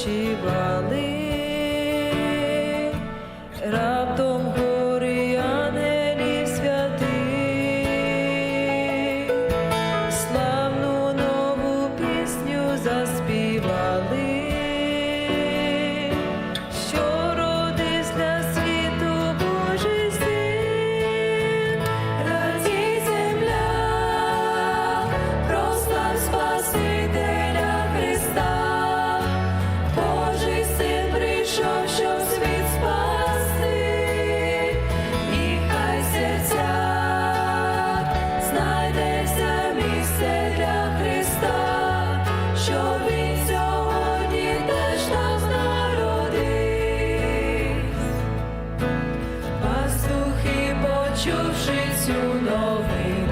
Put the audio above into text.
співали. почувши цю новину.